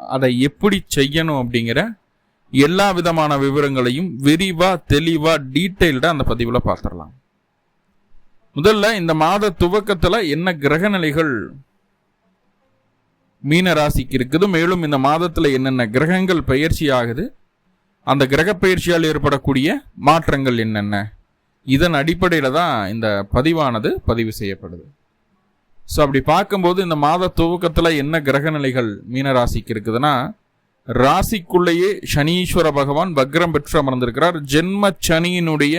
அதை எப்படி செய்யணும் அப்படிங்கிற எல்லா விதமான விவரங்களையும் விரிவாக தெளிவாக டீட்டெயில்டாக அந்த பதிவில் பார்த்துடலாம் முதல்ல இந்த மாத துவக்கத்தில் என்ன கிரக நிலைகள் மீன ராசிக்கு இருக்குது மேலும் இந்த மாதத்தில் என்னென்ன கிரகங்கள் பயிற்சி ஆகுது அந்த கிரக பயிற்சியால் ஏற்படக்கூடிய மாற்றங்கள் என்னென்ன இதன் அடிப்படையில் தான் இந்த பதிவானது பதிவு செய்யப்படுது. ஸோ அப்படி பார்க்கும்போது இந்த மாத துவக்கத்தில் என்ன கிரக நிலைகள் மீனராசிக்கு இருக்குதுன்னா ராசிக்குள்ளேயே சனீஸ்வர பகவான் வக்ரம் பெற்று அமர்ந்திருக்கிறார். ஜென்ம சனியினுடைய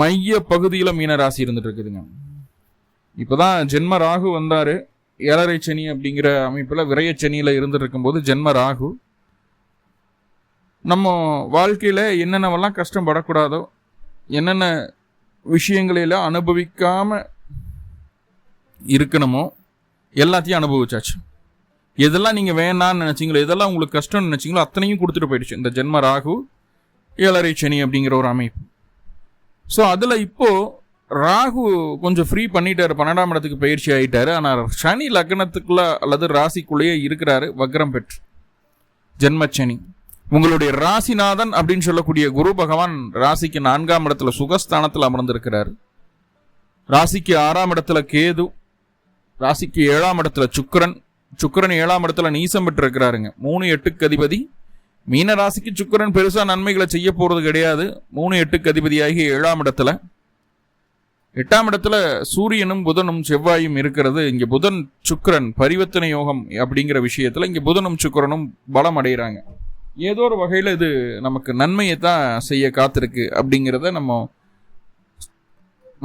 மைய பகுதியில் மீனராசி இருந்துட்டு இருக்குதுங்க இப்போதான் ஜென்ம ராகு வந்தார். ஏழரை சனி அப்படிங்கிற அமைப்பில் விரைய சனியில் இருந்துட்டு இருக்கும்போது ஜென்ம ராகு. நம்ம வாழ்க்கையில் என்னென்னவெல்லாம் கஷ்டப்படக்கூடாதோ என்னென்ன விஷயங்களில் அனுபவிக்காமல் இருக்கணுமோ? எல்லாத்தையும் அனுபவிச்சாச்சு. எதெல்லாம் நீங்கள் வேணான்னு நினச்சிங்களோ எதெல்லாம் உங்களுக்கு கஷ்டம்னு நினச்சிங்களோ அத்தனையும் கொடுத்துட்டு போயிடுச்சு. இந்த ஜென்ம ராகு ஏழரை சனி அப்படிங்கிற ஒரு அமைப்பு. ஸோ அதில் இப்போது ராகு கொஞ்சம் ஃப்ரீ பண்ணிட்டார். பன்னெண்டாம் இடத்துக்கு பயிற்சி ஆகிட்டார் ஆனால் சனி லக்னத்துக்குள்ள அல்லது ராசிக்குள்ளேயே இருக்கிறாரு வக்ரம் பெற்று. ஜென்மச்சனி உங்களுடைய ராசிநாதன் அப்படின்னு சொல்லக்கூடிய குரு பகவான் ராசிக்கு நான்காம் இடத்துல சுகஸ்தானத்தில் அமர்ந்திருக்கிறார். ராசிக்கு ஆறாம் இடத்துல கேது ராசிக்கு ஏழாம் இடத்துல சுக்கரன் சுக்கரன் ஏழாம் இடத்துல நீசம் பெற்று இருக்கிறாருங்க மூணு எட்டுக்கு அதிபதி. மீன ராசிக்கு சுக்கரன் பெருசாக நன்மைகளை செய்ய போகிறது கிடையாது. மூணு எட்டுக்கு அதிபதியாகி ஏழாம் இடத்துல. எட்டாம் இடத்துல சூரியனும் புதனும் செவ்வாயும் இருக்கிறது. இங்கே புதன் சுக்கரன் பரிவர்த்தனை யோகம் அப்படிங்கிற விஷயத்தில் இங்கே புதனும் சுக்கரனும் பலம் அடைகிறாங்க ஏதோ ஒரு வகையில் இது நமக்கு நன்மையை தான் செய்ய காத்திருக்கு அப்படிங்கிறத நம்ம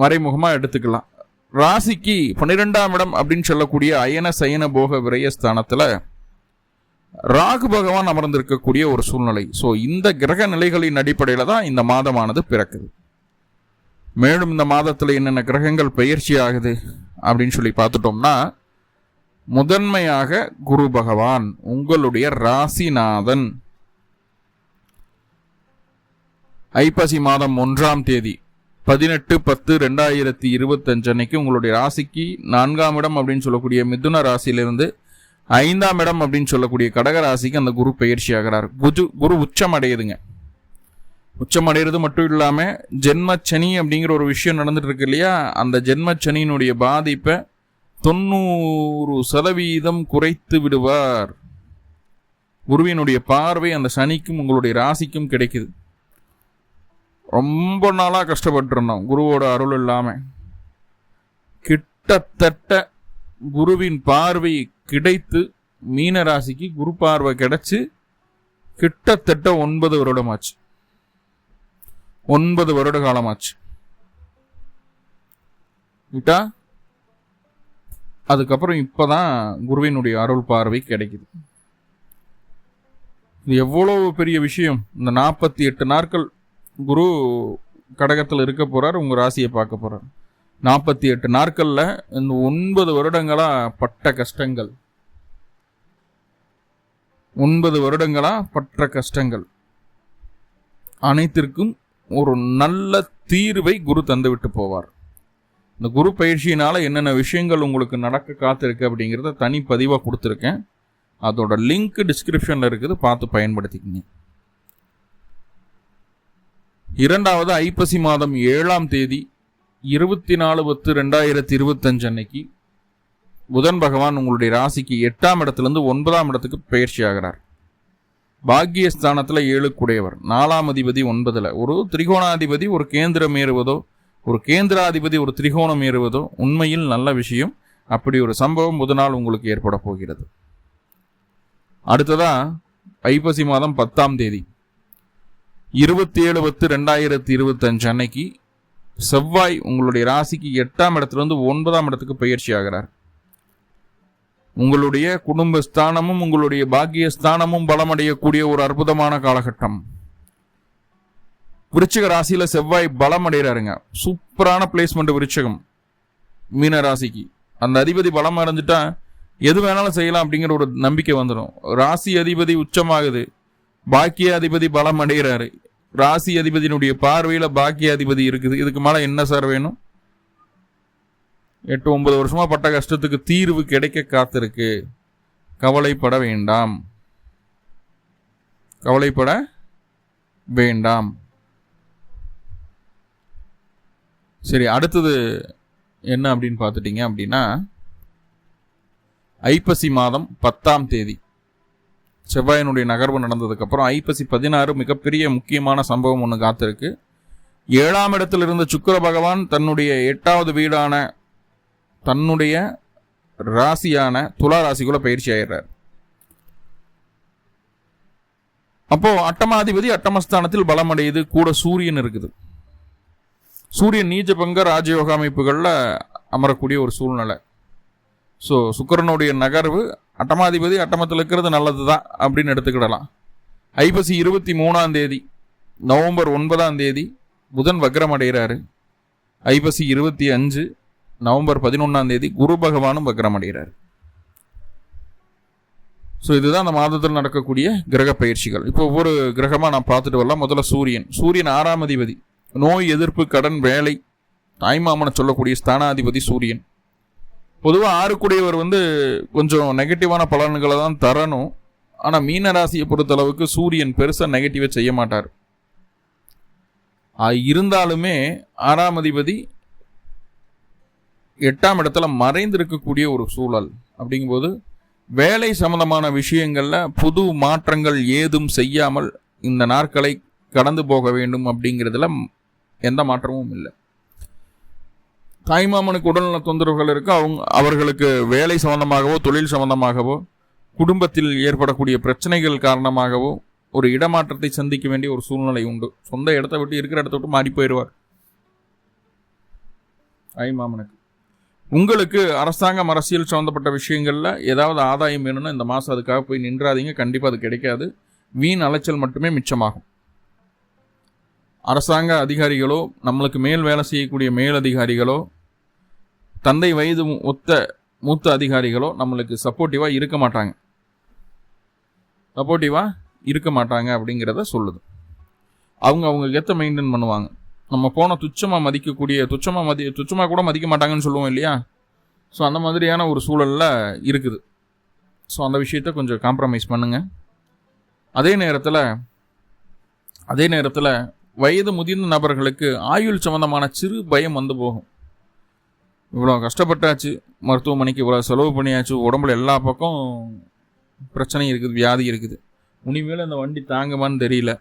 மறைமுகமாக எடுத்துக்கலாம். ராசிக்கு பன்னிரெண்டாம் இடம் அப்படின்னு சொல்லக்கூடிய அயன சயன போக விரயஸ்தானத்தில் ராகு பகவான் அமர்ந்திருக்கக்கூடிய ஒரு சூழ்நிலை. ஸோ இந்த கிரக நிலைகளின் அடிப்படையில் தான் இந்த மாதமானது பிறக்குது. மேலும் இந்த மாதத்தில் என்னென்ன கிரகங்கள் பயிற்சி ஆகுது அப்படின்னு சொல்லி பார்த்துட்டோம்னா முதன்மையாக குரு பகவான் உங்களுடைய ராசிநாதன். ஐப்பசி மாதம் ஒன்றாம் தேதி பதினெட்டு பத்து ரெண்டாயிரத்தி இருபத்தஞ்சு அன்னைக்கு உங்களுடைய ராசிக்கு நான்காம் இடம் அப்படின்னு சொல்லக்கூடிய மிதுன ராசியிலிருந்து ஐந்தாம் இடம் அப்படின்னு சொல்லக்கூடிய கடக ராசிக்கு அந்த குரு பயிற்சி ஆகிறார் குரு குரு உச்சம் அடையுதுங்க. உச்சம் அடைகிறது மட்டும் இல்லாமல் ஜென்மச்சனி அப்படிங்கிற ஒரு விஷயம் நடந்துட்டு இருக்கு இல்லையா? அந்த ஜென்மச்சனியினுடைய பாதிப்பை தொண்ணூறு சதவீதம் குறைத்து விடுவார். குருவினுடைய பார்வை அந்த சனிக்கும் உங்களுடைய ராசிக்கும் கிடைக்குது. ரொம்ப நாளாக கஷ்டப்பட்டுருந்தோம். குருவோட அருள் இல்லாமல் கிட்டத்தட்ட குருவின் பார்வை கிடைத்து மீன ராசிக்கு குரு பார்வை கிடைச்சி கிட்டத்தட்ட ஒன்பது வருடமாச்சு. ஒன்பது வருட காலமாச்சு. விட்டா அதுக்கப்புறம் இப்போதான் குருவினுடைய அருள் பார்வை கிடைக்குது. இது எவ்வளவு பெரிய விஷயம். இந்த நாற்பத்தி எட்டு நாட்கள் குரு கடகத்தில் இருக்க போகிறார் உங்கள் ராசியை பார்க்க போகிறார் நாற்பத்தி எட்டு நாட்களில் இந்த ஒன்பது வருடங்களாக பட்ட கஷ்டங்கள். ஒன்பது வருடங்களாக பட்ட கஷ்டங்கள். அனைத்திற்கும் ஒரு நல்ல தீர்வை குரு தந்து விட்டு போவார். இந்த குரு பயிற்சியினால் என்னென்ன விஷயங்கள் உங்களுக்கு நடக்க காத்திருக்கு அப்படிங்கிறத தனி பதிவாக கொடுத்துருக்கேன். அதோட லிங்க் டிஸ்கிரிப்ஷனில் இருக்குது பார்த்து பயன்படுத்திக்கிங்க. இரண்டாவது ஐப்பசி மாதம் ஏழாம் தேதி இருபத்தி நாலு பத்து ரெண்டாயிரத்தி இருபத்தஞ்சு அன்னைக்கு புதன் பகவான் உங்களுடைய ராசிக்கு எட்டாம் இடத்துலேருந்து ஒன்பதாம் இடத்துக்கு பயிற்சி ஆகிறார். பாக்கியஸ்தானத்தில் ஏழுக்குடையவர் நாலாம் அதிபதி ஒன்பதில். ஒரு திரிகோணாதிபதி ஒரு கேந்திரம் ஏறுவதோ ஒரு கேந்திராதிபதி ஒரு திரிகோணம் ஏறுவதோ உண்மையில் நல்ல விஷயம். அப்படி ஒரு சம்பவம் முதல் உங்களுக்கு ஏற்பட போகிறது. அடுத்ததாக ஐப்பசி மாதம் பத்தாம் தேதி. இருபத்தி ஏழு பத்து ரெண்டாயிரத்தி இருபத்தஞ்சு அன்னைக்கு செவ்வாய் உங்களுடைய ராசிக்கு எட்டாம் இடத்துலேருந்து ஒன்பதாம் இடத்துக்கு பயிற்சி ஆகிறார். உங்களுடைய குடும்ப ஸ்தானமும் உங்களுடைய பாக்கியஸ்தானமும் பலமடையக்கூடிய ஒரு அற்புதமான காலகட்டம். விருச்சிக ராசியில் செவ்வாய் பலம் அடைகிறாருங்க சூப்பரான பிளேஸ்மெண்ட் விருச்சகம். மீன ராசிக்கு. அந்த அதிபதி பலம் அடைஞ்சிட்டா எது வேணாலும் செய்யலாம் அப்படிங்கிற ஒரு நம்பிக்கை வந்துடும் ராசி அதிபதி உச்சமாகுது. பாக்கிய அதிபதி பலம் அடைகிறாரு. ராசி அதிபதியினுடைய பார்வையில பாக்கிய அதிபதி இருக்குது. இதுக்கு மேல என்ன சார் வேணும்? எட்டு ஒன்பது வருஷமா பட்ட கஷ்டத்துக்கு தீர்வு கிடைக்க காத்திருக்கு. கவலைப்பட வேண்டாம். கவலைப்பட வேண்டாம். சரி அடுத்தது என்ன அப்படின்னு பார்த்துட்டீங்க அப்படின்னா ஐப்பசி மாதம் பத்தாம் தேதி. செவ்வாயினுடைய நகர்வு நடந்ததுக்கப்புறம் ஐப்பசி பதினாறு மிகப்பெரிய முக்கியமான சம்பவம் ஒன்று காத்திருக்கு. ஏழாம் இடத்தில் இருந்த சுக்கர பகவான் தன்னுடைய எட்டாவது வீடான தன்னுடைய ராசியான துலா ராசிக்குள்ள பயிற்சி ஆயிடுறார். அப்போ அட்டமாதிபதி அட்டமஸ்தானத்தில் பலம் அடையுது கூட சூரியன் இருக்குது. சூரியன் நீச்ச பங்க ராஜயோக அமைப்புகளில் அமரக்கூடிய ஒரு சூழ்நிலை. ஸோ சுக்கரனுடைய நகர்வு அட்டமாதிபதி அட்டமத்தில் இருக்கிறது நல்லது தான் அப்படின்னு எடுத்துக்கிடலாம். ஐப்பசி இருபத்தி மூணாம் தேதி நவம்பர் ஒன்பதாம் தேதி புதன் வக்ரம் அடைகிறாரு. ஐப்பசி இருபத்தி அஞ்சு நவம்பர் பதினொன்றாம் தேதி குரு பகவானும் வக்ரம் அடைகிறார். ஸோ இதுதான் அந்த மாதத்தில் நடக்கக்கூடிய கிரக பயிற்சிகள். இப்போ ஒவ்வொரு கிரகமாக நான் பார்த்துட்டு வரலாம். முதல்ல சூரியன். சூரியன் ஆறாம் அதிபதி. நோய் எதிர்ப்பு கடன் வேலை தாய்மாமனை சொல்லக்கூடிய ஸ்தானாதிபதி சூரியன். பொதுவாக ஆறுக்குடையவர் வந்து கொஞ்சம் நெகட்டிவான பலன்களை தான் தரணும். ஆனால் மீன ராசியை பொறுத்தளவுக்கு சூரியன் பெருசாக நெகட்டிவை செய்ய மாட்டார். இருந்தாலுமே ஆறாம் அதிபதி எட்டாம் இடத்துல மறைந்திருக்கக்கூடிய ஒரு சூழல். அப்படிங்கும்போது வேலை சம்பந்தமான விஷயங்களில் புது மாற்றங்கள் ஏதும் செய்யாமல் இந்த நாட்களை கடந்து போக வேண்டும் அப்படிங்கிறதுல எந்த மாற்றமும் இல்லை. தாய்மாமனுக்கு உடல்நல தொந்தரவுகள் இருக்கு? அவங்க அவர்களுக்கு வேலை சம்பந்தமாகவோ தொழில் சம்பந்தமாகவோ குடும்பத்தில் ஏற்படக்கூடிய பிரச்சனைகள் காரணமாகவோ ஒரு இடமாற்றத்தை சந்திக்க வேண்டிய ஒரு சூழ்நிலை உண்டு. சொந்த இடத்த விட்டு இருக்கிற இடத்த விட்டு மாறி போயிடுவார். தாய்மாமனுக்கு. உங்களுக்கு அரசாங்கம் அரசியல் சம்மந்தப்பட்ட விஷயங்களில் ஏதாவது ஆதாயம் வேணும்னா இந்த மாதம் அதுக்காக போய் நின்றாதீங்க. கண்டிப்பாக அது கிடைக்காது. வீண் அலைச்சல் மட்டுமே மிச்சமாகும். அரசாங்க அதிகாரிகளோ நம்மளுக்கு மேல் வேலை செய்யக்கூடிய மேல் அதிகாரிகளோ தந்தை வயது ஒத்த மூத்த அதிகாரிகளோ நம்மளுக்கு சப்போர்ட்டிவாக இருக்க மாட்டாங்க. சப்போர்ட்டிவாக இருக்க மாட்டாங்க அப்படிங்கிறத சொல்லுது. அவங்க அவங்க கெத்த மெயின்டைன் பண்ணுவாங்க. நம்ம போன துச்சமாக மதிக்கக்கூடிய துச்சமாக மதி துச்சமாக கூட மதிக்க மாட்டாங்கன்னு சொல்லுவோம் இல்லையா? ஸோ அந்த மாதிரியான ஒரு சூழலில் இருக்குது. ஸோ அந்த விஷயத்த கொஞ்சம் காம்ப்ரமைஸ் பண்ணுங்கள் அதே நேரத்தில் அதே நேரத்தில் வயது முதிர்ந்த நபர்களுக்கு ஆயுள் சம்பந்தமான சிறு பயம் வந்து போகும். இவ்வளோ கஷ்டப்பட்டாச்சு மருத்துவமனைக்கு இவ்வளோ செலவு பண்ணியாச்சு உடம்புல எல்லா பக்கம் பிரச்சனையும் இருக்குது வியாதி இருக்குது. உனிமேல் அந்த வண்டி தாங்குமான்னு தெரியல.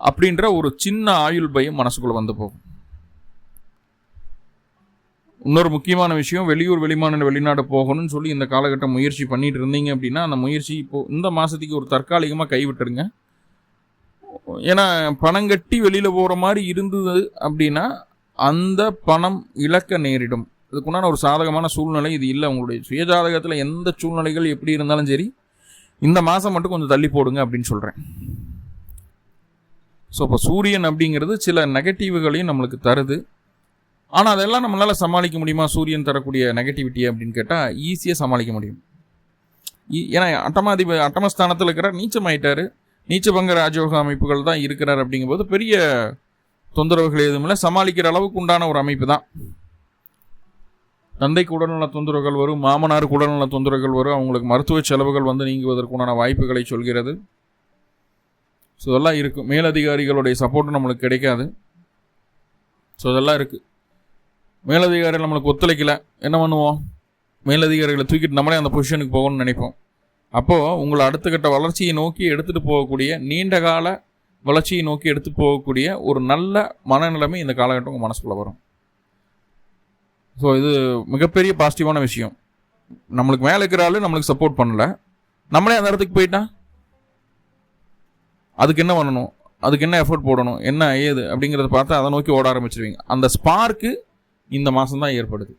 அப்படின்ற ஒரு சின்ன ஆயுள் பயம் மனசுக்குள்ளே வந்து போகும். இன்னொரு முக்கியமான விஷயம் வெளியூர் வெளிமாநில வெளிநாடு போகணும்னு சொல்லி இந்த காலகட்டம் முயற்சி பண்ணிட்டு இருந்தீங்க அப்படின்னா அந்த முயற்சி இப்போது இந்த மாதத்துக்கு ஒரு தற்காலிகமாக கைவிட்டுருங்க. ஏன்னா பணம் கட்டி வெளியில் போகிற மாதிரி இருந்தது அப்படின்னா அந்த பணம் இழக்க நேரிடும். இதுக்குண்டான ஒரு சாதகமான சூழ்நிலை இது இல்லை உங்களுடைய சுயஜாதகத்தில் எந்த சூழ்நிலைகள் எப்படி இருந்தாலும் சரி இந்த மாதம் மட்டும் கொஞ்சம் தள்ளி போடுங்க அப்படின்னு சொல்கிறேன் ஸோ இப்போ சூரியன் அப்படிங்கிறது சில நெகட்டிவ்களையும் நம்மளுக்கு தருது. ஆனால் அதெல்லாம் நம்மளால் சமாளிக்க முடியுமா? சூரியன் தரக்கூடிய நெகட்டிவிட்டி அப்படின்னு கேட்டால் ஈஸியாக சமாளிக்க முடியும். ஏன்னா அட்டமாதிப அட்டமஸ்தானத்தில் இருக்கிற நீச்சம் ஆயிட்டாரு நீச்சபங்க ராஜயோக அமைப்புகள் தான் இருக்கிறார் அப்படிங்கும்போது பெரிய தொந்தரவுகள் எதுவும் இல்லை. சமாளிக்கிற அளவுக்கு உண்டான ஒரு அமைப்பு தான். தந்தைக்கு உடல்நல தொந்தரவுகள் வரும் மாமனாருக்கு உடல்நல தொந்தரவுகள் வரும் அவங்களுக்கு மருத்துவ செலவுகள் வந்து நீங்குவதற்குண்டான வாய்ப்புகளை சொல்கிறது. ஸோ இதெல்லாம் இருக்குது மேலதிகாரிகளுடைய சப்போர்ட் நம்மளுக்கு கிடைக்காது. ஸோ இதெல்லாம் இருக்குது மேலதிகாரிகள் நம்மளுக்கு ஒத்துழைக்கல. என்ன பண்ணுவோம்? மேலதிகாரிகளை தூக்கிட்டு நம்மளே அந்த பொசிஷனுக்கு போகணும்னு நினைப்போம். அப்போது உங்களை அடுத்த கட்ட வளர்ச்சியை நோக்கி எடுத்துகிட்டு போகக்கூடிய நீண்ட கால வளர்ச்சியை நோக்கி எடுத்து போகக்கூடிய ஒரு நல்ல மனநிலைமை இந்த காலகட்டம் உங்கள் மனசுக்குள்ளே வரும். ஸோ இது மிகப்பெரிய பாசிட்டிவான விஷயம். நம்மளுக்கு மேலே இருக்கிற ஆள் நம்மளுக்கு சப்போர்ட் பண்ணல. நம்மளே அந்த இடத்துக்கு போயிட்டா? அதுக்கு என்ன பண்ணணும்? அதுக்கு என்ன எஃபர்ட் போடணும்? என்ன ஏது? அப்படிங்கிறத பார்த்து அதை நோக்கி ஓட ஆரம்பிச்சிருவீங்க. அந்த ஸ்பார்க்கு இந்த மாதம் தான் ஏற்படுது.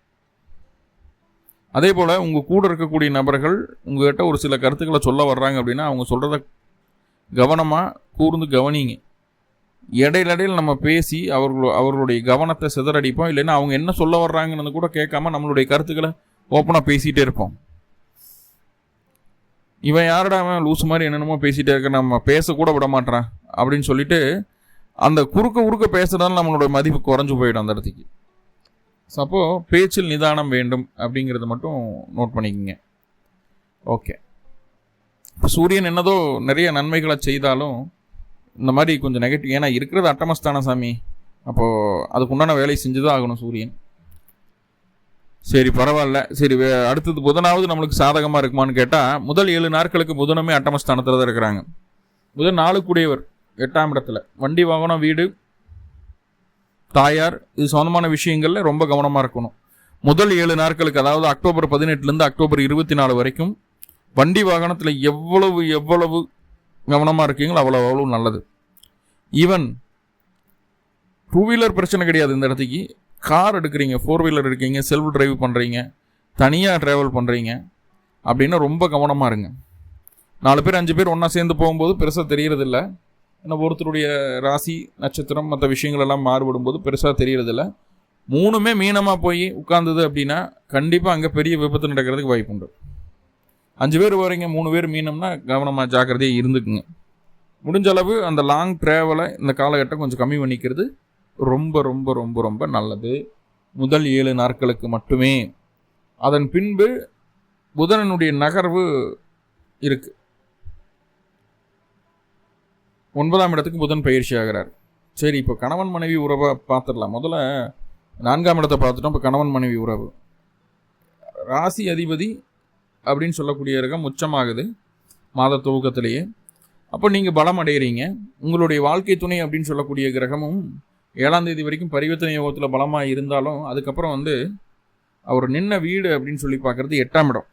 அதே போல் உங்கள் கூட இருக்கக்கூடிய நபர்கள் உங்கள்கிட்ட ஒரு சில கருத்துக்களை சொல்ல வர்றாங்க அப்படின்னா அவங்க சொல்கிறத கவனமாக கூர்ந்து கவனிங்க. இடையில நம்ம பேசி அவர்களோ அவர்களுடைய கவனத்தை சிதறடிப்போம். இல்லைன்னா அவங்க என்ன சொல்ல வர்றாங்கன்னு கூட கேட்காம நம்மளுடைய கருத்துக்களை ஓப்பனாக பேசிகிட்டே இருப்போம். இவன் யாரடா அவன் லூஸ் மாதிரி என்னென்னமோ பேசிகிட்டே இருக்க நம்ம பேசக்கூட விட மாட்டான் அப்படின்னு சொல்லிட்டு அந்த குறுக்க குறுக்க பேசுகிறதால நம்மளோட மதிப்பு குறைஞ்சு போயிடும் அந்த இடத்துக்கு. ஸோ அப்போது பேச்சில் நிதானம் வேண்டும் அப்படிங்கிறத மட்டும் நோட் பண்ணிக்கோங்க. ஓகே சூரியன் என்னதோ நிறைய நன்மைகளை செய்தாலும் இந்த மாதிரி கொஞ்சம் நெகட்டிவ் ஏன்னா இருக்கிறது அட்டமஸ்தான சாமி. அப்போது அதுக்கு உண்டான வேலை செஞ்சு தான் ஆகணும் சூரியன். சரி பரவாயில்ல. சரி வே- அடுத்தது புதனாவது நம்மளுக்கு சாதகமாக இருக்குமான்னு கேட்டால் முதல் ஏழு நாட்களுக்கு புதனமே அட்டமஸ்தானத்தில் தான் இருக்கிறாங்க. புதன் நாளுக்குடையவர் எட்டாம் இடத்துல. வண்டி வாகனம் வீடு தாயார் இது சொந்தமான விஷயங்களில் ரொம்ப கவனமாக இருக்கணும். முதல் ஏழு நாட்களுக்கு அதாவது அக்டோபர் பதினெட்டுலேருந்து அக்டோபர் இருபத்தி நாலு வரைக்கும் வண்டி வாகனத்தில் எவ்வளவு எவ்வளவு கவனமாக இருக்கீங்களோ அவ்வளோ அவ்வளோ நல்லது. ஈவன் டூ வீலர் பிரச்சனை கிடையாது இந்த இடத்துக்கு. கார் எடுக்கிறீங்க ஃபோர் வீலர் இருக்கீங்க செல்ஃப் டிரைவ் பண்ணுறீங்க தனியாக ட்ராவல் பண்ணுறீங்க அப்படின்னா ரொம்ப கவனமாக இருங்க. நாலு பேர் அஞ்சு பேர் ஒன்றா சேர்ந்து போகும்போது பெருசாக தெரியறதில்ல. ஏன்னா ஒருத்தருடைய ராசி நட்சத்திரம் மற்ற விஷயங்கள் எல்லாம் மாறுபடும் போது பெருசாக தெரியறதில்ல. மூணுமே மீனமாக போய் உட்கார்ந்தது அப்படின்னா கண்டிப்பாக அங்கே பெரிய விபத்து நடக்கிறதுக்கு வாய்ப்பு உண்டு அஞ்சு பேர் வரீங்க மூணு பேர் மீனம்னா கவனமாக ஜாக்கிரதையாக இருந்துக்குங்க. முடிஞ்ச அளவு அந்த லாங் ட்ராவலை இந்த காலகட்டம் கொஞ்சம் கம்மி பண்ணிக்கிறது ரொம்ப ரொம்ப ரொம்ப ரொம்ப நல்லது. முதல் ஏழு நாட்களுக்கு மட்டுமே. அதன் பின்பு புதனனுடைய நகர்வு இருக்குது ஒன்பதாம் இடத்துக்கு புதன் பயிற்சி ஆகிறார். சரி இப்போ கணவன் மனைவி உறவை பார்த்துடலாம். முதல்ல நான்காம் இடத்தை பார்த்துட்டோம். இப்போ கணவன் மனைவி உறவு. ராசி அதிபதி அப்படின்னு சொல்லக்கூடிய கிரகம் உச்சமாகுது மாத துவக்கத்திலேயே. அப்போ நீங்கள் பலம் அடைகிறீங்க உங்களுடைய வாழ்க்கை துணை அப்படின்னு சொல்லக்கூடிய கிரகமும் ஏழாம் தேதி வரைக்கும் பரிவர்த்தனை யோகத்தில் பலமாக இருந்தாலும் அதுக்கப்புறம் வந்து அவர் நின்ன வீடு அப்படின்னு சொல்லி பார்க்குறது எட்டாம் இடம்.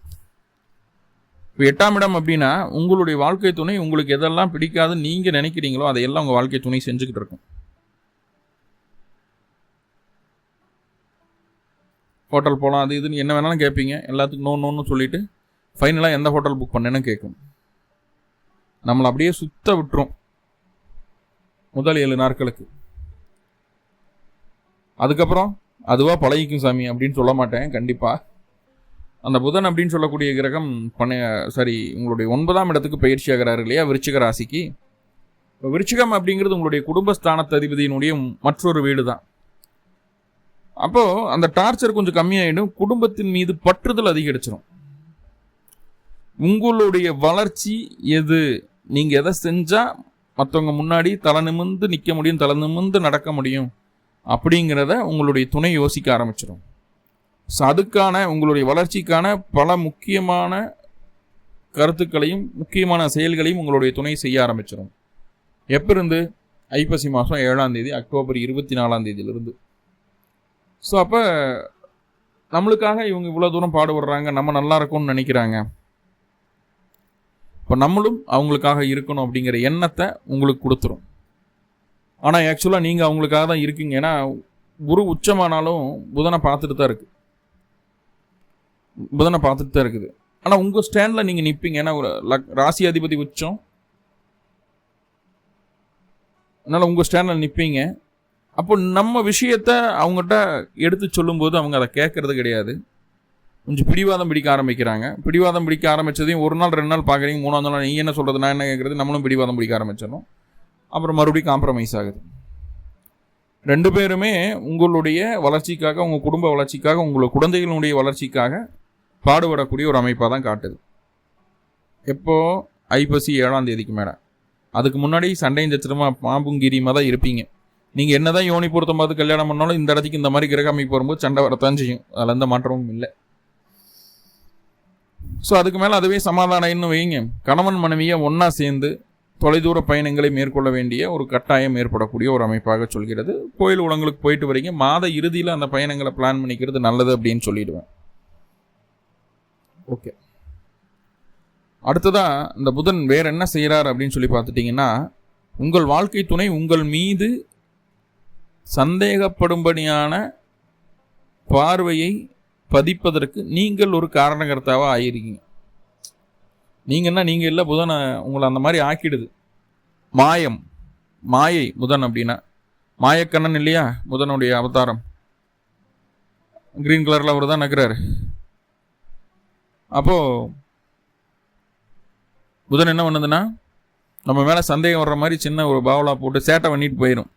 இப்போ எட்டாம் இடம் அப்படின்னா உங்களுடைய வாழ்க்கை துணை உங்களுக்கு எதெல்லாம் பிடிக்காதுன்னு நீங்கள் நினைக்கிறீங்களோ அதையெல்லாம் உங்கள் வாழ்க்கை துணை செஞ்சுக்கிட்டு இருக்கும். ஹோட்டல் போகலாம் அது இதுன்னு என்ன வேணாலும் கேட்பீங்க. எல்லாத்துக்கும் நோ நோன்னு சொல்லிவிட்டு ஃபைனலாக எந்த ஹோட்டல் புக் பண்ணேன்னு கேட்கும் நம்மளை அப்படியே சுத்த விட்டுரும். முதல் ஏழு நாட்களுக்கு. அதுக்கப்புறம் அதுவாக பழகிக்கும் சாமி அப்படின்னு சொல்ல மாட்டேன் கண்டிப்பாக அந்த புதன் அப்படின்னு சொல்லக்கூடிய கிரகம் பண்ண சாரி உங்களுடைய ஒன்பதாம் இடத்துக்கு பயிற்சி ஆகிறாரு இல்லையா விருச்சிக ராசிக்கு. இப்போ விருச்சிகம் அப்படிங்கிறது உங்களுடைய குடும்பஸ்தானத்து அதிபதியினுடைய மற்றொரு வீடு தான் அப்போது அந்த டார்ச்சர் கொஞ்சம் கம்மியாயிடும் குடும்பத்தின் மீது பற்றுதல் அதிகரிச்சிடும் உங்களுடைய வளர்ச்சி எது? நீங்கள் எதை செஞ்சால் மற்றவங்க முன்னாடி தலை நிமிர்ந்து நிற்க முடியும் தலை நிமிர்ந்து நடக்க முடியும் அப்படிங்கிறத உங்களுடைய துணை யோசிக்க ஆரம்பிச்சிடும் ஸோ அதுக்கான உங்களுடைய வளர்ச்சிக்கான பல முக்கியமான கருத்துக்களையும் முக்கியமான செயல்களையும் உங்களுடைய துணை செய்ய ஆரம்பிச்சிடும் எப்பிருந்து? ஐப்பசி மாதம் ஏழாம் தேதி அக்டோபர் இருபத்தி நாலாம் தேதியிலிருந்து. ஸோ அப்போ நம்மளுக்காக இவங்க இவ்வளோ தூரம் பாடுபடுறாங்க நம்ம நல்லா இருக்கும்னு நினைக்கிறாங்க. இப்போ நம்மளும் அவங்களுக்காக இருக்கணும் அப்படிங்கிற எண்ணத்தை உங்களுக்கு கொடுத்துரும். ஆனால் ஆக்சுவலாக நீங்கள் அவங்களுக்காக தான் இருக்கீங்க. ஏன்னா குரு உச்சமானாலும் புதனை பார்த்துட்டு தான் இருக்குது புதனை பார்த்துட்டு தான் இருக்குது. ஆனால் உங்கள் ஸ்டாண்டில் நீங்கள் நிற்பீங்க ஏன்னா ஒரு லக் ராசி அதிபதி உச்சம். அதனால் உங்கள் ஸ்டாண்டில் நிற்பீங்க அப்போ நம்ம விஷயத்த அவங்ககிட்ட எடுத்து சொல்லும்போது அவங்க அதை கேட்குறது கிடையாது. கொஞ்சம் பிடிவாதம் பிடிக்க ஆரம்பிக்கிறாங்க. பிடிவாதம் பிடிக்க ஆரம்பித்ததையும் ஒரு நாள் ரெண்டு நாள் பார்க்குறீங்க மூணாவது நாள் நீ என்ன சொல்கிறது நான் என்ன கேட்குறது நம்மளும் பிடிவாதம் பிடிக்க ஆரம்பிச்சிடணும். அப்புறம் மறுபடியும் காம்ப்ரமைஸ் ஆகுது. ரெண்டு பேருமே உங்களுடைய வளர்ச்சிக்காக உங்கள் குடும்ப வளர்ச்சிக்காக உங்களோட குழந்தைகளுடைய வளர்ச்சிக்காக பாடுபடக்கூடிய ஒரு அமைப்பாக தான் காட்டுது. எப்போ? ஐப்பசி ஏழாம் தேதிக்கு மேலே. அதுக்கு முன்னாடி சண்டையும் சச்சரமா பாம்பும் கீரியுமா தான் இருப்பீங்க. நீங்கள் என்னதான் யோனி பொருத்தம் பார்த்து கல்யாணம் பண்ணாலும் இந்த இடத்துக்கு இந்த மாதிரி கிரக அமைப்பு வரும்போது சண்டை வரத்தான் செய்யும். அதில் எந்த மாற்றமும் இல்லை. ஸோ அதுக்கு மேலே அதுவே சமாதானம்னு வைங்க. கணவன் மனைவியை ஒன்றா சேர்ந்து தொலைதூர பயணங்களை மேற்கொள்ள வேண்டிய ஒரு கட்டாயம் ஏற்படக்கூடிய ஒரு அமைப்பாக சொல்கிறது. கோயில் உலங்களுக்கு போயிட்டு வரீங்க. மாத இறுதியில் அந்த பயணங்களை பிளான் பண்ணிக்கிறது நல்லது அப்படின்னு சொல்லிடுவேன் ஓகே. அடுத்ததா இந்த புதன் வேற என்ன செய்கிறார் அப்படின்னு சொல்லி பார்த்துட்டிங்கன்னா உங்கள் வாழ்க்கை துணை உங்கள் மீது சந்தேகப்படும்படியான பார்வையை பதிப்பதற்கு நீங்கள் ஒரு காரணகர்த்தாவாக ஆயிருக்கீங்க. நீங்கன்னா நீங்கள் இல்லை புதனை உங்களை அந்த மாதிரி ஆக்கிடுது. மாயம் மாயை புதன் அப்படின்னா மாயக்கண்ணன் இல்லையா? புதனுடைய அவதாரம். க்ரீன் கலரில் அவர் தான் நக்கிறாரு அப்போது புதன் என்ன பண்ணுதுன்னா நம்ம மேலே சந்தேகம் வர்ற மாதிரி சின்ன ஒரு பாவலா போட்டு சேட்டை பண்ணிட்டு போயிடும்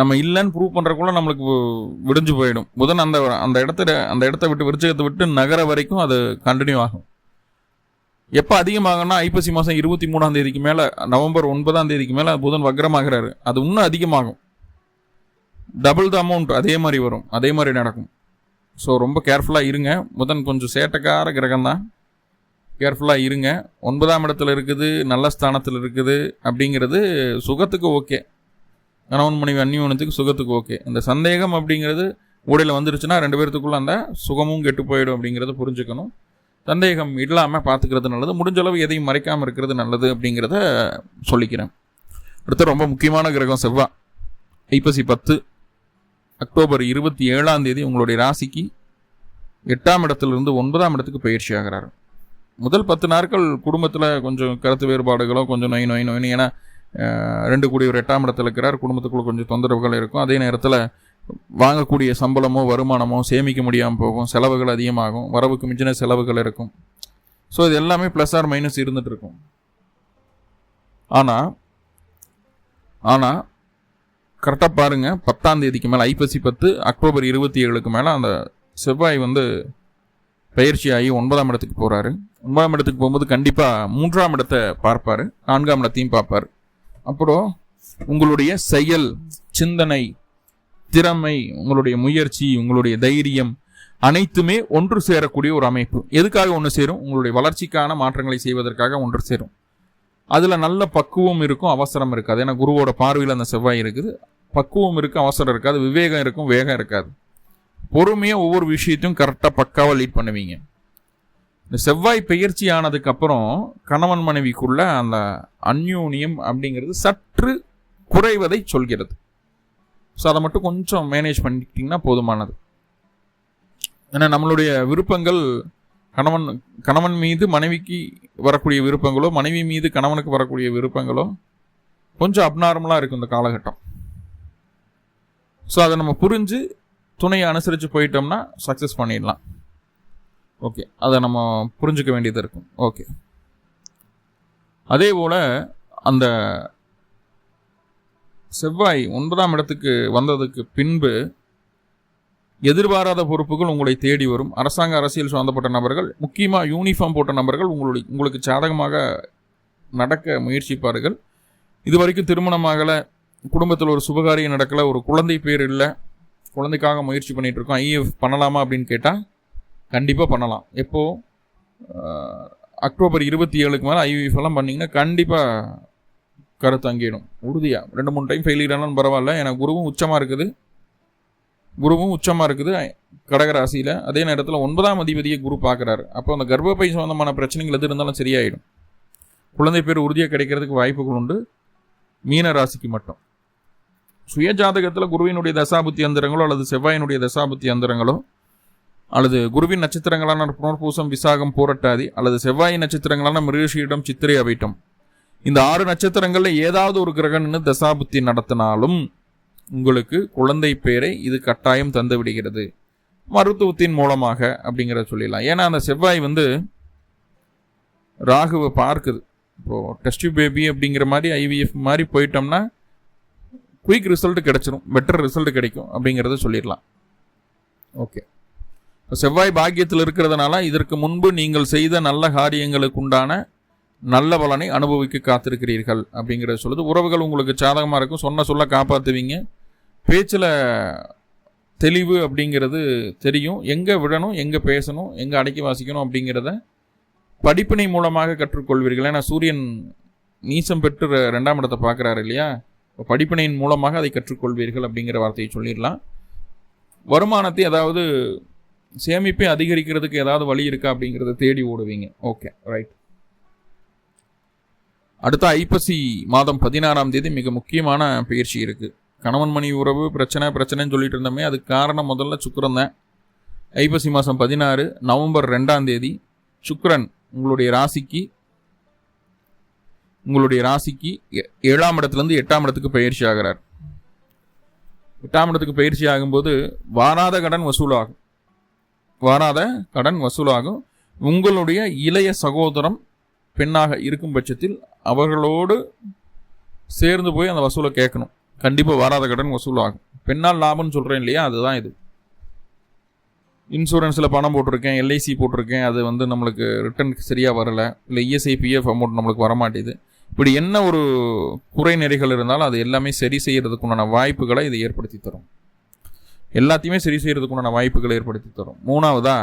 நம்ம இல்லைன்னு ப்ரூவ் பண்ணுறக்குள்ள நம்மளுக்கு விடிஞ்சு போயிடும். புதன் அந்த அந்த இடத்துல அந்த இடத்த விட்டு விருச்சகத்தை விட்டு நகர வரைக்கும் அது கண்டினியூ ஆகும். எப்போ அதிகமாகும்னா ஐப்பசி மாதம் இருபத்தி மூணாம் தேதிக்கு மேலே நவம்பர் ஒன்பதாம் தேதிக்கு மேலே புதன் வக்ரமாகிறாரு. அது இன்னும் அதிகமாகும். டபுள் த அமௌண்ட் அதே மாதிரி வரும். அதே மாதிரி நடக்கும். ஸோ ரொம்ப கேர்ஃபுல்லாக இருங்க. புதன் கொஞ்சம் சேட்டக்கார கிரகம் தான் கேர்ஃபுல்லாக இருங்க. ஒன்பதாம் இடத்துல இருக்குது நல்ல ஸ்தானத்தில் இருக்குது அப்படிங்கிறது சுகத்துக்கு ஓகே கணவன் மனைவி அந்நியோனத்துக்கு சுகத்துக்கு ஓகே இந்த சந்தேகம் அப்படிங்கிறது ஊடையில் வந்துருச்சுன்னா ரெண்டு பேர்த்துக்குள்ளே அந்த சுகமும் கெட்டு போயிடும் அப்படிங்கிறத புரிஞ்சுக்கணும். சந்தேகம் இல்லாமல் பார்த்துக்கிறது நல்லது. முடிஞ்ச அளவு எதையும் மறைக்காமல் இருக்கிறது நல்லது அப்படிங்கிறத சொல்லிக்கிறேன். அடுத்து ரொம்ப முக்கியமான கிரகம் செவ்வாய் ஐப்பசி பத்து அக்டோபர் இருபத்தி ஏழாம் தேதி உங்களுடைய ராசிக்கு எட்டாம் இடத்துலேருந்து ஒன்பதாம் இடத்துக்கு பயிற்சி ஆகிறார். முதல் பத்து நாட்கள் குடும்பத்தில் கொஞ்சம் கருத்து வேறுபாடுகளோ கொஞ்சம் நொய் நொய் நொய்னு. ஏன்னா ரெண்டு கூடிய ஒரு எட்டாம் இடத்துல இருக்கிறார். குடும்பத்துக்குள்ள கொஞ்சம் தொந்தரவுகள் இருக்கும். அதே நேரத்தில் வாங்கக்கூடிய சம்பளமோ வருமானமோ சேமிக்க முடியாமல் போகும். செலவுகள் அதிகமாகும். வரவுக்கு மிஞ்சின செலவுகள் இருக்கும். ஸோ இது எல்லாமே ப்ளஸ் ஆர் மைனஸ் இருந்துட்டு இருக்கும். ஆனால் ஆனால் கரெக்டாக பாருங்கள் பத்தாம் தேதிக்கு மேலே ஐப்பசி பத்து அக்டோபர் இருபத்தி ஏழுக்கு மேலே அந்த செவ்வாய் வந்து பயிற்சி ஆகி ஒன்பதாம் இடத்துக்கு போகிறாரு ஒன்பதாம் இடத்துக்கு போகும்போது கண்டிப்பாக மூன்றாம் இடத்தை பார்ப்பார். நான்காம் இடத்தையும் பார்ப்பார். அப்புறம் உங்களுடைய செயல் சிந்தனை திறமை உங்களுடைய முயற்சி உங்களுடைய தைரியம் அனைத்துமே ஒன்று சேரக்கூடிய ஒரு அமைப்பு. எதுக்காக ஒன்று சேரும்? உங்களுடைய வளர்ச்சிக்கான மாற்றங்களை செய்வதற்காக ஒன்று சேரும். அதில் நல்ல பக்குவம் இருக்கும் அவசரம் இருக்காது. ஏன்னா குருவோட பார்வையில் அந்த செவ்வாய் இருக்குது. பக்குவம் இருக்கும் அவசரம் இருக்காது. விவேகம் இருக்கும் வேகம் இருக்காது. பொறுமையாக ஒவ்வொரு விஷயத்தையும் கரெக்டாக பக்காவாக லீட் பண்ணுவீங்க. இந்த செவ்வாய் பயிற்சி ஆனதுக்கு அப்புறம் கணவன் மனைவிக்குள்ள அந்த அந்யூனியம் அப்படிங்கிறது சற்று குறைவதை சொல்கிறது. ஸோ அதை மட்டும் கொஞ்சம் மேனேஜ் பண்ணிக்கிட்டிங்கன்னா போதுமானது. ஏன்னா நம்மளுடைய விருப்பங்கள் கணவன் கணவன் மீது மனைவிக்கு வரக்கூடிய விருப்பங்களோ மனைவி மீது கணவனுக்கு வரக்கூடிய விருப்பங்களோ கொஞ்சம் அப்நார்மலாக இருக்கும் இந்த காலகட்டம். ஸோ அதை நம்ம புரிஞ்சு துணையை அனுசரித்து போயிட்டோம்னா சக்ஸஸ் பண்ணிடலாம். ஓகே. அதை நம்ம புரிஞ்சுக்க வேண்டியது இருக்கும். ஓகே. அதே போல் அந்த செவ்வாய் ஒன்பதாம் இடத்துக்கு வந்ததுக்கு பின்பு எதிர்பாராத பொறுப்புகள் உங்களை தேடி வரும். அரசாங்க அரசியல் சம்மந்தப்பட்ட நபர்கள் முக்கியமாக யூனிஃபார்ம் போட்ட நபர்கள் உங்களுடைய உங்களுக்கு சாதகமாக நடக்க முயற்சிப்பார்கள். இது வரைக்கும் திருமணமாகலை குடும்பத்தில் ஒரு சுபகாரியம் நடக்கலை ஒரு குழந்தை பேர் இல்லை குழந்தைக்காக முயற்சி பண்ணிகிட்ருக்கோம் ஐஏஎஃப் ஐஎஃப் பண்ணலாமா அப்படின்னு கேட்டால் கண்டிப்பாக பண்ணலாம். எப்போது அக்டோபர் இருபத்தி ஏழுக்கு மேலே ஐவிஎஃப் எல்லாம் பண்ணிங்கன்னா கண்டிப்பாக கருத்து அங்கிடும் உறுதியாக ரெண்டு மூணு டைம் ஃபெயிலியர் ஆனாலும் பரவாயில்ல. எனக்கு குருவும் உச்சமாக இருக்குது. குருவும் உச்சமாக இருக்குது. கடகராசியில் அதே நேரத்தில் ஒன்பதாம் அதிபதியை குரு பார்க்குறாரு. அப்போ அந்த கர்ப்பப்பை சம்மந்தமான பிரச்சனைகள் எது இருந்தாலும் சரியாயிடும். குழந்தை பேர் உறுதியாக கிடைக்கிறதுக்கு வாய்ப்புகள் உண்டு. மீன ராசிக்கு மட்டும். சுய ஜாதகத்தில் குருவினுடைய தசாபுத்தி அந்தரங்களோ அல்லது செவ்வாயினுடைய தசாபுத்தி அந்தரங்களோ அல்லது குருவின் நட்சத்திரங்களான புனர்பூசம் விசாகம் போரட்டாதி அல்லது செவ்வாய் நட்சத்திரங்களான மிருகஷியிடம் சித்திரை அவைட்டம். இந்த ஆறு நட்சத்திரங்களில் ஏதாவது ஒரு கிரகம்னு தசாபுத்தி நடத்தினாலும் உங்களுக்கு குழந்தை பேரை இது கட்டாயம் தந்து விடுகிறது. மருத்துவத்தின் மூலமாக அப்படிங்கிறத சொல்லிடலாம். ஏன்னா அந்த செவ்வாய் வந்து ராகுவை பார்க்குது. இப்போது டெஸ்ட் பேபி அப்படிங்கிற மாதிரி ஐவிஎஃப் மாதிரி போயிட்டோம்னா குயிக் ரிசல்ட் கிடைச்சிரும். பெட்டர் ரிசல்ட் கிடைக்கும் அப்படிங்கிறத சொல்லிடலாம். ஓகே செவ்வாய் பாக்கியத்தில் இருக்கிறதுனால இதற்கு முன்பு நீங்கள் செய்த நல்ல காரியங்களுக்கு உண்டான நல்ல பலனை அனுபவிக்க காத்திருக்கிறீர்கள் அப்படிங்கிறத சொல்லுது. உறவுகள் உங்களுக்கு சாதகமாக இருக்கும். சொன்ன சொல்ல காப்பாற்றுவீங்க பேச்சில் தெளிவு அப்படிங்கிறது தெரியும். எங்கே விடணும் எங்கே பேசணும் எங்கே அடக்கி வாசிக்கணும் அப்படிங்கிறத படிப்பினை மூலமாக கற்றுக்கொள்வீர்கள். ஏன்னா சூரியன் நீசம் பெற்று ரெண்டாம் இடத்தை பார்க்குறாரு இல்லையா? படிப்பினையின் மூலமாக அதை கற்றுக்கொள்வீர்கள் அப்படிங்கிற வார்த்தையை சொல்லிடலாம். வருமானத்தை அதாவது சேமிப்பை அதிகரிக்கிறதுக்கு ஏதாவது வழி இருக்கா அப்படிங்கிறத தேடி ஓடுவீங்க. ஓகே ரைட் அடுத்த ஐப்பசி மாதம் பதினாறாம் தேதி மிக முக்கியமான பயிற்சி இருக்குது கணவன் மணி உறவு பிரச்சனை பிரச்சனைன்னு சொல்லிட்டு இருந்தோமே அதுக்கு காரணம் முதல்ல சுக்கரன் தான். ஐப்பசி மாதம் பதினாறு நவம்பர் ரெண்டாம் தேதி சுக்கரன் உங்களுடைய ராசிக்கு உங்களுடைய ராசிக்கு ஏ- ஏழாம் இடத்துலேருந்து எட்டாம் இடத்துக்கு பயிற்சி ஆகிறார். எட்டாம் இடத்துக்கு பயிற்சி ஆகும்போது வாராத கடன் வசூலாகும். வராத கடன் வசூலாகும். உங்களுடைய இளைய சகோதரம் பெண்ணாக இருக்கும் பட்சத்தில் அவர்களோடு சேர்ந்து போய் அந்த வசூலை கேட்கணும். கண்டிப்பாக வராத கடன் வசூலாகும். பெண்ணால் லாபம்னு சொல்கிறேன் இல்லையா? அதுதான் இது. இன்சூரன்ஸில் பணம் போட்டிருக்கேன் எல்ஐசி போட்டிருக்கேன் அது வந்து நம்மளுக்கு ரிட்டர்ன் சரியாக வரலை. இல்லை இஎஸ்ஐ பிஎஃப் அமௌண்ட் நம்மளுக்கு வரமாட்டேது. இப்படி என்ன ஒரு குறை நிறைகள் இருந்தாலும் அது எல்லாமே சரி செய்கிறதுக்குண்டான வாய்ப்புகளை இது ஏற்படுத்தி தரும். எல்லாத்தையுமே சரி செய்யறதுக்குண்டான வாய்ப்புகளை ஏற்படுத்தி தரும். மூணாவதா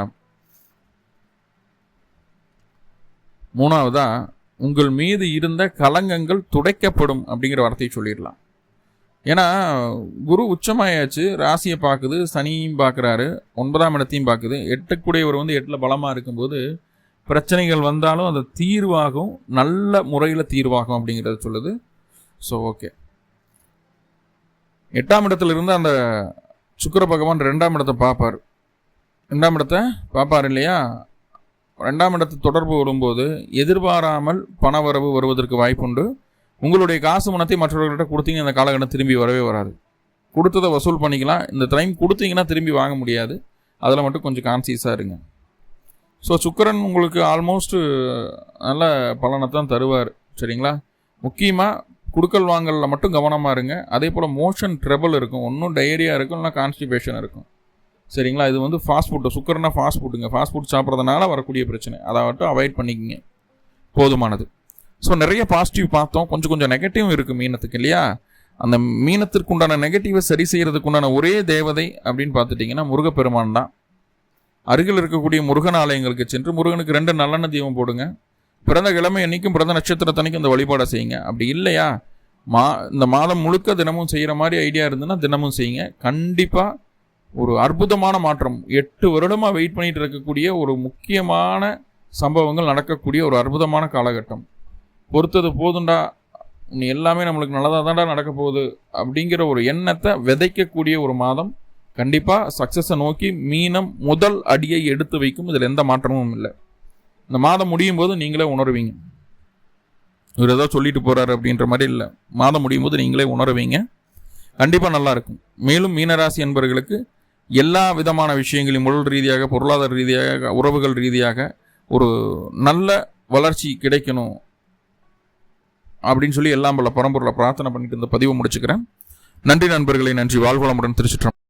மூணாவதா உங்கள் மீது இருந்த கலங்கங்கள் துடைக்கப்படும் அப்படிங்கிற வார்த்தையை சொல்லிடலாம். ஏன்னா குரு உச்சமாயாச்சு ராசியை பார்க்குது சனியும் பார்க்குறாரு ஒன்பதாம் இடத்தையும் பார்க்குது. எட்டக்கூடியவர் வந்து எட்டில் பலமாக இருக்கும்போது பிரச்சனைகள் வந்தாலும் அந்த தீர்வாகும் நல்ல முறையில் தீர்வாகும் அப்படிங்கிறத சொல்லுது. ஸோ ஓகே எட்டாம் இடத்துல இருந்து அந்த சுக்கிர பகவான் ரெண்டாம் இடத்தை பார்ப்பார். ரெண்டாம் இடத்தை பார்ப்பார் இல்லையா? ரெண்டாம் இடத்து தொடர்பு வரும்போது எதிர்பாராமல் பணவரவு வருவதற்கு வாய்ப்புண்டு. உங்களுடைய காசு பணத்தை மற்றவர்கள்ட்ட கொடுத்தீங்க இந்த காலகட்டம் திரும்பி வரவே வராது. கொடுத்ததை வசூல் பண்ணிக்கலாம். இந்த டைம் கொடுத்தீங்கன்னா திரும்பி வாங்க முடியாது. அதில் மட்டும் கொஞ்சம் கான்சியஸாக இருங்க. ஸோ சுக்கரன் உங்களுக்கு ஆல்மோஸ்ட் நல்ல பலனை தான் தருவார். சரிங்களா? முக்கியமாக குடுக்கல் வாங்கலில் மட்டும் கவனமாக இருங்க. அதே போல் மோஷன் ட்ரபிள் இருக்கும். ஒன்றும் டயரியா இருக்கும் இல்லைனா கான்ஸ்டிபேஷன் இருக்கும். சரிங்களா? இது வந்து ஃபாஸ்ட் ஃபுட்டு சுக்கர்னா ஃபாஸ்ட் ஃபுட்டுங்க ஃபாஸ்ட் ஃபுட் சாப்பிட்றதுனால வரக்கூடிய பிரச்சனை. அதை மட்டும் அவாய்ட் பண்ணிக்கிங்க. போதுமானது. ஸோ நிறைய பாசிட்டிவ் பார்த்தோம். கொஞ்சம் கொஞ்சம் நெகட்டிவும் இருக்குது மீனத்துக்கு இல்லையா? அந்த மீனத்திற்கு உண்டான நெகட்டிவை சரி செய்கிறதுக்கு உண்டான ஒரே தேவதை அப்படின்னு பார்த்துட்டிங்கன்னா முருகப்பெருமான் தான். அருகில் இருக்கக்கூடிய முருகன் ஆலயங்களுக்கு சென்று முருகனுக்கு ரெண்டு நல்லெண்ணெய் தீபம் போடுங்க. பிறந்த கிழமை அன்றைக்கும் பிறந்த நட்சத்திரத்தன்னைக்கும் இந்த வழிபாடை செய்யுங்க. அப்படி இல்லையா? மா இந்த மாதம் முழுக்க தினமும் செய்கிற மாதிரி ஐடியா இருந்ததுன்னா தினமும் செய்யுங்க. கண்டிப்பாக ஒரு அற்புதமான மாற்றம். எட்டு வருடமாக வெயிட் பண்ணிட்டு இருக்கக்கூடிய ஒரு முக்கியமான சம்பவங்கள் நடக்கக்கூடிய ஒரு அற்புதமான காலகட்டம். பொறுத்தது போதுண்டா. நீ எல்லாமே நம்மளுக்கு நல்லதாக தான்டா நடக்க போகுது அப்படிங்கிற ஒரு எண்ணத்தை விதைக்கக்கூடிய ஒரு மாதம். கண்டிப்பாக சக்ஸஸை நோக்கி மீனம் முதல் அடியை எடுத்து வைக்கும். இதில் எந்த மாற்றமும் இல்லை. இந்த மாதம் முடியும் போது நீங்களே உணருவீங்க. இவர் ஏதோ சொல்லிட்டு போகிறாரு அப்படின்ற மாதிரி இல்லை. மாதம் முடியும் போது நீங்களே உணருவீங்க. கண்டிப்பாக நல்லாயிருக்கும் மேலும் மீனராசி என்பவர்களுக்கு எல்லா விதமான விஷயங்களையும் உடல் ரீதியாக பொருளாதார ரீதியாக உறவுகள் ரீதியாக ஒரு நல்ல வளர்ச்சி கிடைக்கணும் அப்படின்னு சொல்லி எல்லாம் பல பரம்பொருளை பிரார்த்தனை பண்ணிட்டு இந்த பதிவை முடிச்சுக்கிறேன். நன்றி நண்பர்களை நன்றி. வாழ்வளமுடன் திருச்சிற்றம்பலம்.